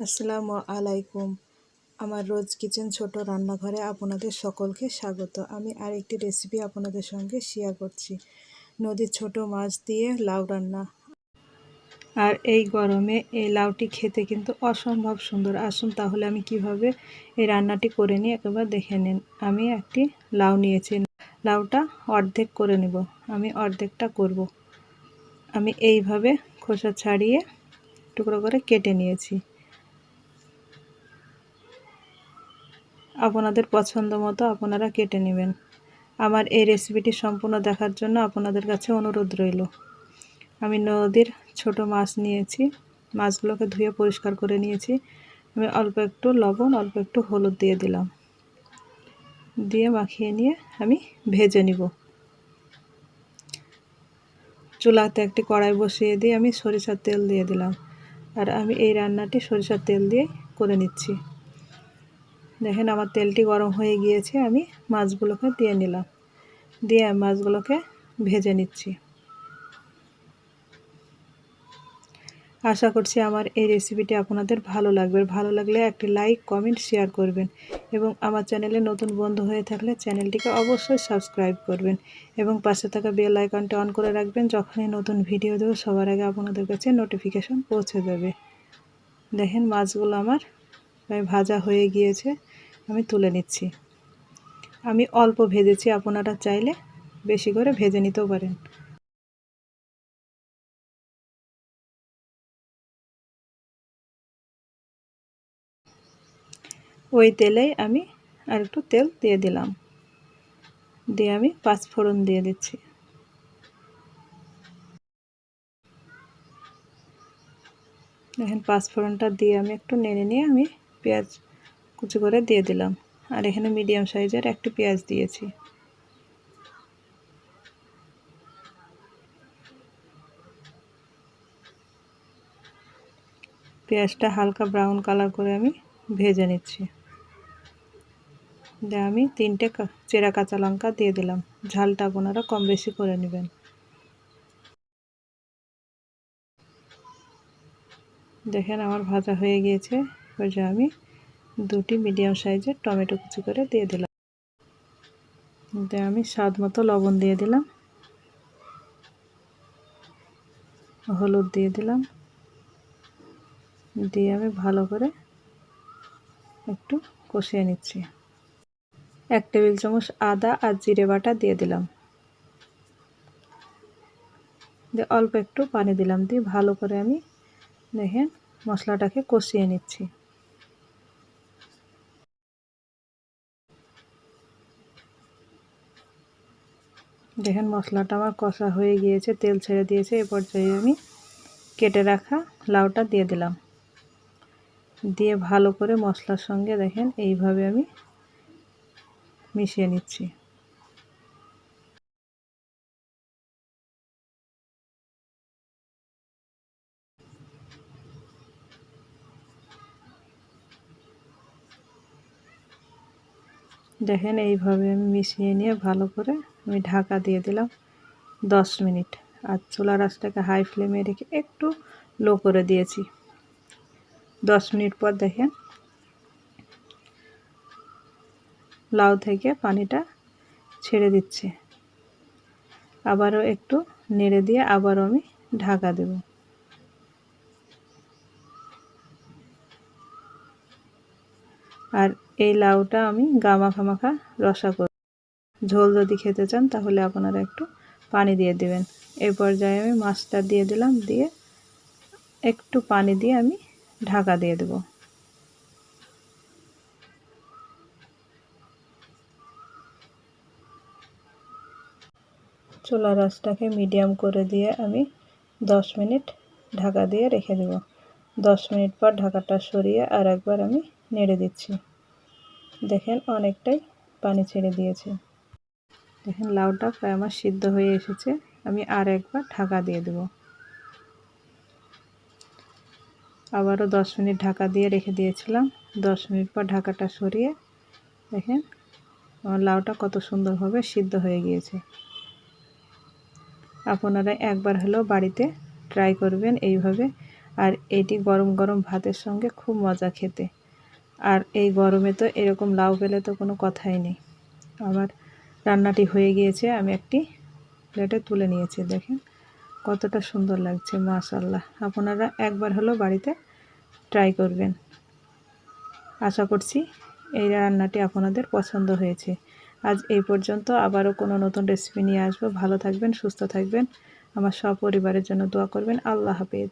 আসসালামু আলাইকুম। আমার রোজ কিচেন ছোট রান্নাঘরে আপনাদের সকলকে স্বাগত। আমি আরেকটি রেসিপি আপনাদের সঙ্গে শেয়ার করছি। নদীর ছোট মাছ দিয়ে লাউ রান্না। আর এই গরমে এই লাউটি খেতে কিন্তু অসম্ভব সুন্দর। আসুন তাহলে আমি কীভাবে এই রান্নাটি করে নিই একবার দেখে নিন। আমি একটি লাউ নিয়েছি। লাউটা অর্ধেক করে নেব। আমি অর্ধেকটা করব। আমি এইভাবে খোসা ছাড়িয়ে টুকরো করে কেটে নিয়েছি। আপনাদের পছন্দ মতো আপনারা কেটে নেবেন। আমার এই রেসিপিটি সম্পূর্ণ দেখার জন্য আপনাদের কাছে অনুরোধ রইল। আমি নদীর ছোট মাছ নিয়েছি। মাছগুলোকে ধুয়ে পরিষ্কার করে নিয়েছি। আমি অল্প একটু লবণ, অল্প একটু হলুদ দিয়ে দিলাম। দিয়ে মাখিয়ে নিয়ে আমি ভেজে নিব। চুলাতে একটি কড়াই বসিয়ে দিয়ে আমি সরিষার তেল দিয়ে দিলাম। আর আমি এই রান্নাটি সরিষার তেল দিয়ে করে নিচ্ছি। দেখেন আমার তেলটি গরম হয়ে গিয়েছে, আমি মাছগুলোকে দিয়ে নিলাম। দিয়ে মাছগুলোকে ভেজে নিচ্ছি। আশা করছি আমার এই রেসিপিটি আপনাদের ভালো লাগবে। ভালো লাগলে একটি লাইক, কমেন্ট, শেয়ার করবেন এবং আমার চ্যানেলে নতুন বন্ধু হয়ে থাকলে চ্যানেলটিকে অবশ্যই সাবস্ক্রাইব করবেন এবং পাশে থাকা বেল আইকনটি অন করে রাখবেন যখনই নতুন ভিডিও দেবো, সবার আগে আপনাদের কাছে নোটিফিকেশন পৌঁছে যাবে। দেখেন মাছগুলো আমার প্রায় ভাজা হয়ে গিয়েছে। আমি তুলে নিচ্ছি। আমি অল্প ভেজেছি, আপনারা চাইলে বেশি করে ভেজে নিতেও পারেন। ওই তেলেই আমি আর একটু তেল দিয়ে দিলাম। দিয়ে আমি পাঁচ ফোড়ন দিয়ে দিচ্ছি। দেখেন, পাঁচফোড়নটা দিয়ে আমি একটু নেড়ে নিয়ে আমি পেঁয়াজ কুচি করে দিয়ে দিলাম। আর এখানে মিডিয়াম সাইজের একটি পেঁয়াজ দিয়েছি। পেঁয়াজটা হালকা ব্রাউন কালার করে আমি ভেজে নিচ্ছি। দিয়ে আমি তিনটে চেরা কাঁচা লঙ্কা দিয়ে দিলাম। ঝালটা আপনারা কম বেশি করে নেবেন। দেখেন আমার ভাজা হয়ে গিয়েছে। ওই এবার আমি দুটি মিডিয়াম সাইজের টমেটো কুচি করে দিয়ে দিলাম। দিয়ে আমি স্বাদ মতো লবণ দিয়ে দিলাম। হলুদ দিয়ে দিলাম। দিয়ে আমি ভালো করে একটু কষিয়ে নিচ্ছি। এক টেবিল চামচ আদা আর জিরে বাটা দিয়ে দিলাম। দিয়ে অল্প একটু পানি দিলাম। দিয়ে ভালো করে আমি দেখেন মশলাটাকে কষিয়ে নিচ্ছি। দেখেন মশলাটা আমার কষা হয়ে গিয়েছে, তেল ছেড়ে দিয়েছে, এ পর্যায়ে আমি কেটে রাখা লাউটা দিয়ে দিলাম। দিয়ে ভালো করে মশলার সঙ্গে দেখেন, এইভাবে আমি মিশিয়ে নিচ্ছি। দেখেন এইভাবে আমি মিশিয়ে নিয়ে ভালো করে আমি ঢাকা দিয়ে দিলাম দশ মিনিট। আর চুলা রাসটাকে হাই ফ্লেমে রেখে একটু লো করে দিয়েছি। দশ মিনিট পর দেখেন লাউ থেকে পানিটা ছেড়ে দিচ্ছে। আবারও একটু নেড়ে দিয়ে আবারও আমি ঢাকা দেব। আর এই লাউটা আমি গামাখা মাখা রসা করব ঝোল যদি খেতে চান, তাহলে আপনারা একটু পানি দিয়ে দেবেন। এই পর্যায়ে আমি মাছটা দিয়ে দিলাম, দিয়ে একটু পানি দিয়ে আমি ঢাকা দিয়ে দেব। চুলা রাসটাকে মিডিয়াম করে দিয়ে আমি দশ মিনিট ঢাকা দিয়ে রেখে দেব। দশ মিনিট পর ঢাকাটা সরিয়ে আর একবার আমি নেড়ে দিচ্ছি। দেখেন অনেকটাই পানি ছেড়ে দিয়েছে। দেখেন লাউটা প্রায় আমার সিদ্ধ হয়ে এসেছে। আমি আর একবার ঢাকা দিয়ে দেব। আবারও দশ মিনিট ঢাকা দিয়ে রেখে দিয়েছিলাম। দশ মিনিট পর ঢাকাটা সরিয়ে দেখেন আমার লাউটা কত সুন্দরভাবে সিদ্ধ হয়ে গিয়েছে। আপনারা একবার হলেও বাড়িতে ট্রাই করবেন এইভাবে। আর এটি গরম গরম ভাতের সঙ্গে খুব মজা খেতে। আর এই গরমে তো এরকম লাউ পেলে তো কোনো কথাই নেই। আমার রান্নাটি হয়ে গিয়েছে, আমি একটি প্লেটে তুলে নিয়েছি, দেখেন। কতটা সুন্দর লাগছে মাশাল্লাহ আপনারা একবার হলেও বাড়িতে ট্রাই করবেন। আশা করছি এই রান্নাটি আপনাদের পছন্দ হয়েছে। আজ এই পর্যন্ত আবারও কোনো নতুন রেসিপি নিয়ে আসব। ভালো থাকবেন, সুস্থ থাকবেন। আমার সপরিবারের জন্য দোয়া করবেন। আল্লাহ হাফেজ।